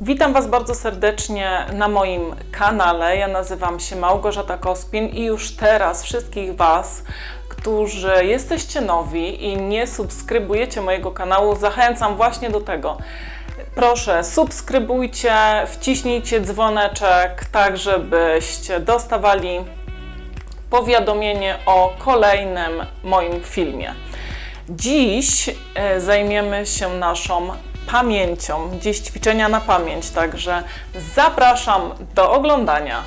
Witam Was bardzo serdecznie na moim kanale. Ja nazywam się Małgorzata Kospin i już teraz wszystkich Was, którzy jesteście nowi i nie subskrybujecie mojego kanału, zachęcam właśnie do tego. Proszę, subskrybujcie, wciśnijcie dzwoneczek, tak żebyście dostawali powiadomienie o kolejnym moim filmie. Dziś e, zajmiemy się naszą pamięcią, dziś ćwiczenia na pamięć, także zapraszam do oglądania.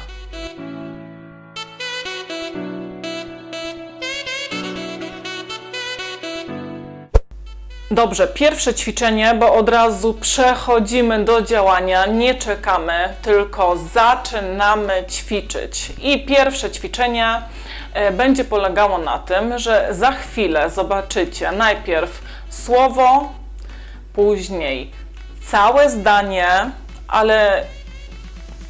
Dobrze, pierwsze ćwiczenie, bo od razu przechodzimy do działania, nie czekamy, tylko zaczynamy ćwiczyć. I pierwsze ćwiczenie e, będzie polegało na tym, że za chwilę zobaczycie najpierw słowo, później całe zdanie, ale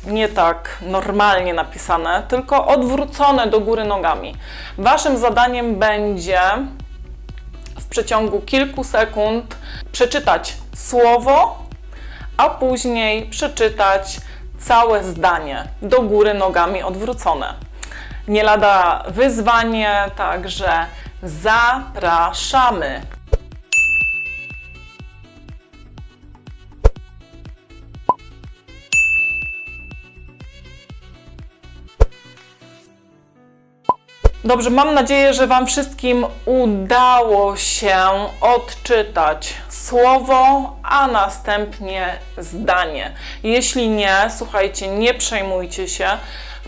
nie tak normalnie napisane, tylko odwrócone do góry nogami. Waszym zadaniem będzie w przeciągu kilku sekund przeczytać słowo, a później przeczytać całe zdanie do góry nogami odwrócone. Nie lada wyzwanie, także zapraszamy. Dobrze, mam nadzieję, że Wam wszystkim udało się odczytać słowo, a następnie zdanie. Jeśli nie, słuchajcie, nie przejmujcie się.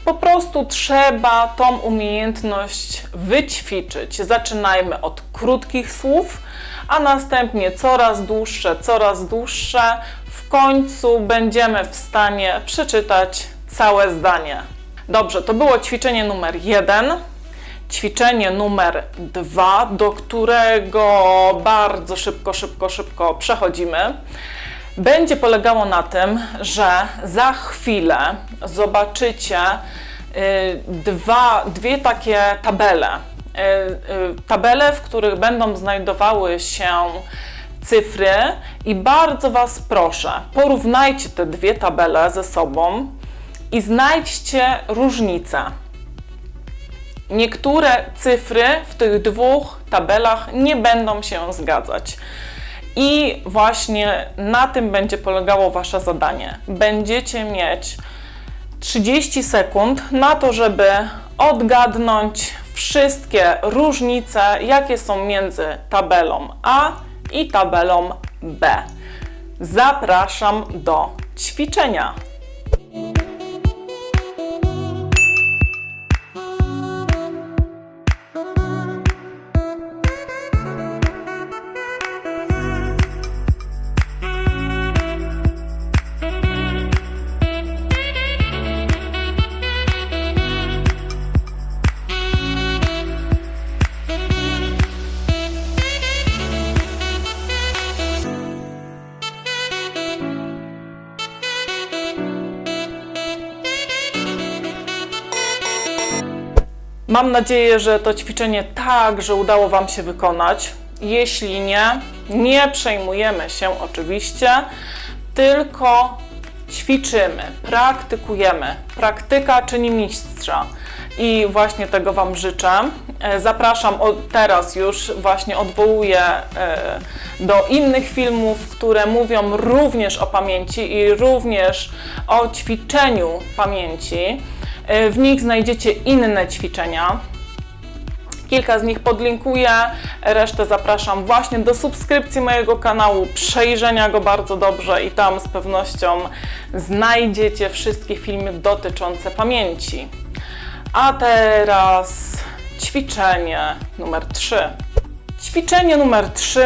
Po prostu trzeba tą umiejętność wyćwiczyć. Zaczynajmy od krótkich słów, a następnie coraz dłuższe, coraz dłuższe. W końcu będziemy w stanie przeczytać całe zdanie. Dobrze, to było ćwiczenie numer jeden ćwiczenie numer dwa, do którego bardzo szybko, szybko, szybko przechodzimy, będzie polegało na tym, że za chwilę zobaczycie y, dwa, dwie takie tabele. Y, y, tabele, w których będą znajdowały się cyfry i bardzo Was proszę, porównajcie te dwie tabele ze sobą i znajdźcie różnice. Niektóre cyfry w tych dwóch tabelach nie będą się zgadzać. I właśnie na tym będzie polegało Wasze zadanie. Będziecie mieć 30 sekund na to, żeby odgadnąć wszystkie różnice, jakie są między tabelą A i tabelą B. Zapraszam do ćwiczenia. Mam nadzieję, że to ćwiczenie także udało Wam się wykonać. Jeśli nie, nie przejmujemy się oczywiście, tylko ćwiczymy, praktykujemy. Praktyka czyni mistrza. I właśnie tego Wam życzę. E, zapraszam od teraz już, właśnie odwołuję e, do innych filmów, które mówią również o pamięci i również o ćwiczeniu pamięci. E, w nich znajdziecie inne ćwiczenia. Kilka z nich podlinkuję, resztę zapraszam właśnie do subskrypcji mojego kanału, przejrzenia go bardzo dobrze i tam z pewnością znajdziecie wszystkie filmy dotyczące pamięci. A teraz ćwiczenie numer 3. Ćwiczenie numer 3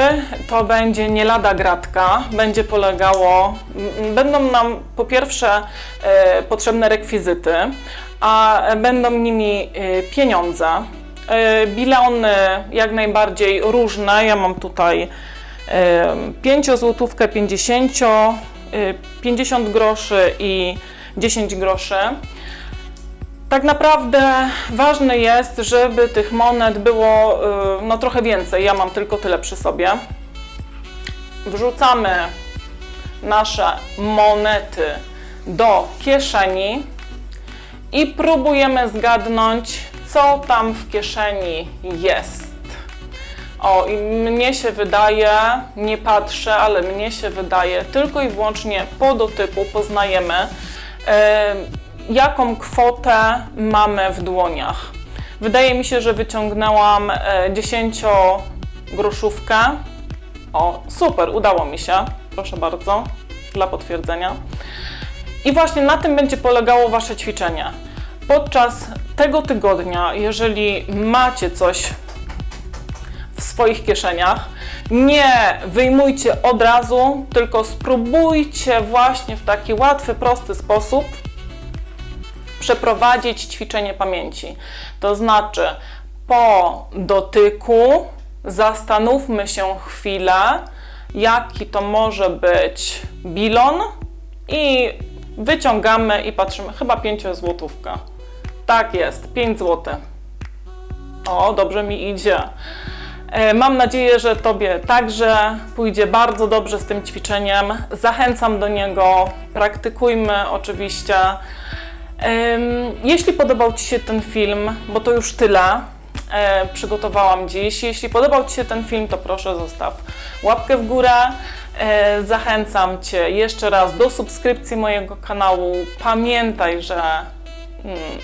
to będzie nie lada gratka. Będzie polegało, będą nam po pierwsze e, potrzebne rekwizyty, a będą nimi e, pieniądze. E, bilony jak najbardziej różne. Ja mam tutaj e, 5 złotówkę 50, e, 50 groszy i 10 groszy. Tak naprawdę ważne jest, żeby tych monet było y, no, trochę więcej. Ja mam tylko tyle przy sobie. Wrzucamy nasze monety do kieszeni i próbujemy zgadnąć, co tam w kieszeni jest. O, i mnie się wydaje, nie patrzę, ale mnie się wydaje, tylko i wyłącznie po dotyku poznajemy, jaką kwotę mamy w dłoniach. Wydaje mi się, że wyciągnęłam e, 10-groszówkę. O, super, udało mi się. Proszę bardzo, dla potwierdzenia. I właśnie na tym będzie polegało Wasze ćwiczenie. Podczas tego tygodnia, jeżeli macie coś w swoich kieszeniach, nie wyjmujcie od razu, tylko spróbujcie właśnie w taki łatwy, prosty sposób przeprowadzić ćwiczenie pamięci. To znaczy, po dotyku zastanówmy się chwilę, jaki to może być bilon i wyciągamy i patrzymy, chyba 5 złotówka. Tak jest, 5 zł. O, dobrze mi idzie. E, Mam nadzieję, że Tobie także pójdzie bardzo dobrze z tym ćwiczeniem. Zachęcam do niego, praktykujmy oczywiście. Jeśli podobał Ci się ten film, bo to już tyle e, przygotowałam dziś. Jeśli podobał Ci się ten film, to proszę zostaw łapkę w górę. E, Zachęcam Cię jeszcze raz do subskrypcji mojego kanału. Pamiętaj, że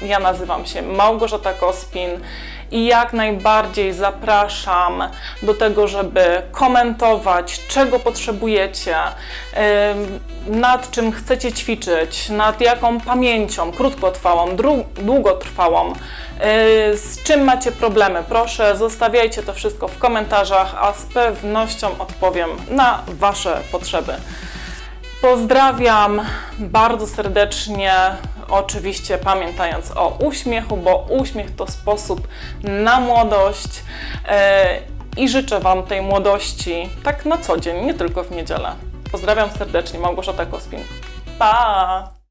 ja nazywam się Małgorzata Kospin i jak najbardziej zapraszam do tego, żeby komentować, czego potrzebujecie, nad czym chcecie ćwiczyć, nad jaką pamięcią, krótkotrwałą, długotrwałą, y, z czym macie problemy. Proszę, zostawiajcie to wszystko w komentarzach, a z pewnością odpowiem na Wasze potrzeby. Pozdrawiam bardzo serdecznie, oczywiście pamiętając o uśmiechu, bo uśmiech to sposób na młodość e, i życzę Wam tej młodości tak na co dzień, nie tylko w niedzielę. Pozdrawiam serdecznie, Małgorzata Kospin. Pa!